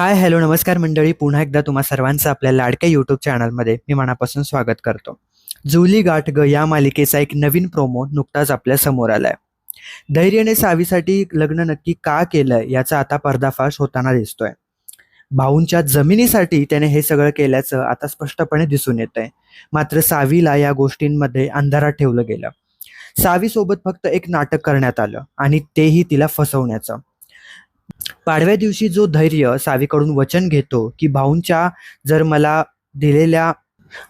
Hi hello नमस्कार मंडळी. पुन्हा एकदा तुम्हा सर्वांचं आपल्या लाडक्या यूट्यूब चॅनलमध्ये मी मनापासून स्वागत करतो. जुली गाठ ग या मालिकेचा एक नवीन प्रोमो नुकताच आपल्यासमोर आलाय. धैर्यने सावीसाठी लग्न नक्की का केलंय याचा आता पर्दाफाश होताना दिसतोय. भाऊंच्या जमिनीसाठी त्याने हे सगळं केल्याचं आता स्पष्टपणे दिसून येत आहे मात्र सावीला या गोष्टींमध्ये अंधारात ठेवलं गेलं. सावी सोबत फक्त एक नाटक करण्यात आलं आणि तेही तिला फसवण्याचं. पाडव्या दिवशी जो धैर्य सावीकडून वचन घेतो की भाऊंच्या जर मला दिलेल्या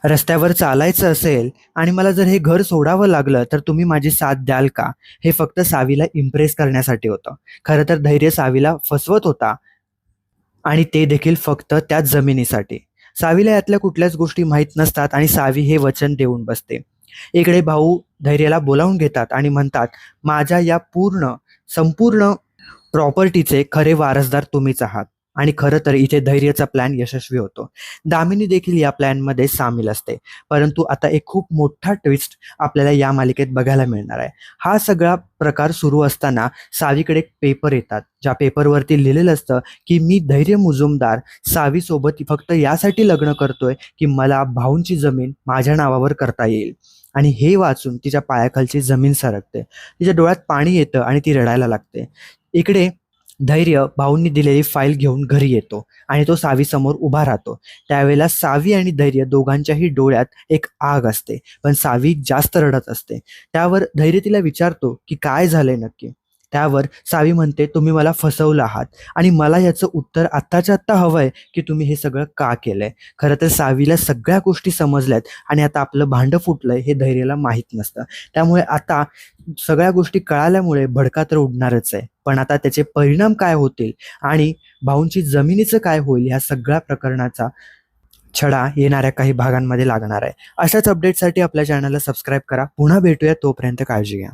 रस्त्यावर चालायचं असेल आणि मला जर हे घर सोडावं लागलं तर तुम्ही माझी साथ द्याल का? हे फक्त सावीला इम्प्रेस करण्यासाठी होतं. खरं तर धैर्य सावीला फसवत होता आणि ते देखील फक्त त्याच जमिनीसाठी. सावीला यातल्या कुठल्याच गोष्टी माहीत नसतात आणि सावी हे वचन देऊन बसते. इकडे भाऊ धैर्याला बोलावून घेतात आणि म्हणतात माझ्या या पूर्ण संपूर्ण प्रॉपर्टीचे खरे वारसदार तुम्हीच आहात. आणि खरं तर इथे धैर्याचा प्लॅन यशस्वी होतो. दामिनी देखील या प्लॅनमध्ये सामील असते. परंतु आता एक खूप मोठा ट्विस्ट आपल्याला या मालिकेत बघायला मिळणार आहे. हा सगळा प्रकार सुरू असताना सावीकडे पेपर येतात. ज्या पेपरवरती लिहिलेलं असतं की मी धैर्य मुजुमदार सावीसोबत फक्त यासाठी लग्न करतोय की मला भाऊंची जमीन माझ्या नावावर करता येईल. आणि हे वाचून तिच्या पायाखालची जमीन सरकते. तिच्या डोळ्यात पाणी येतं आणि ती रडायला लागते. इकडे धैर्य भाऊंनी दिलेली फाईल घेऊन घरी येतो आणि तो सावी समोर उभा राहतो. त्यावेळेला सावी आणि धैर्य दोघांच्याही डोळ्यात एक आग असते. पण सावी जास्त रडत असते. त्यावर धैर्य तिला विचारतो की काय झालंय नक्की? त्यावर सावी म्हणते तुम्ही मला फसवलं आहात. आणि मला याचं उत्तर आत्ताच्या आत्ता हवं आहे की तुम्ही हे सगळं का केलंय? खरं तर सावीला सगळ्या गोष्टी समजल्यात आणि आता आपलं भांडं फुटलंय हे धैर्याला माहीत नसतं. त्यामुळे आता सगळ्या गोष्टी कळाल्यामुळे भडका तर उडणारच आहे. पण आता त्याचे परिणाम काय होतील आणि भाऊंची जमिनीचं काय होईल ह्या सगळ्या प्रकरणाचा छडा येणाऱ्या काही भागांमध्ये लागणार आहे. अशाच अपडेटसाठी आपल्या चॅनलला सबस्क्राईब करा. पुन्हा भेटूया. तोपर्यंत काळजी घ्या.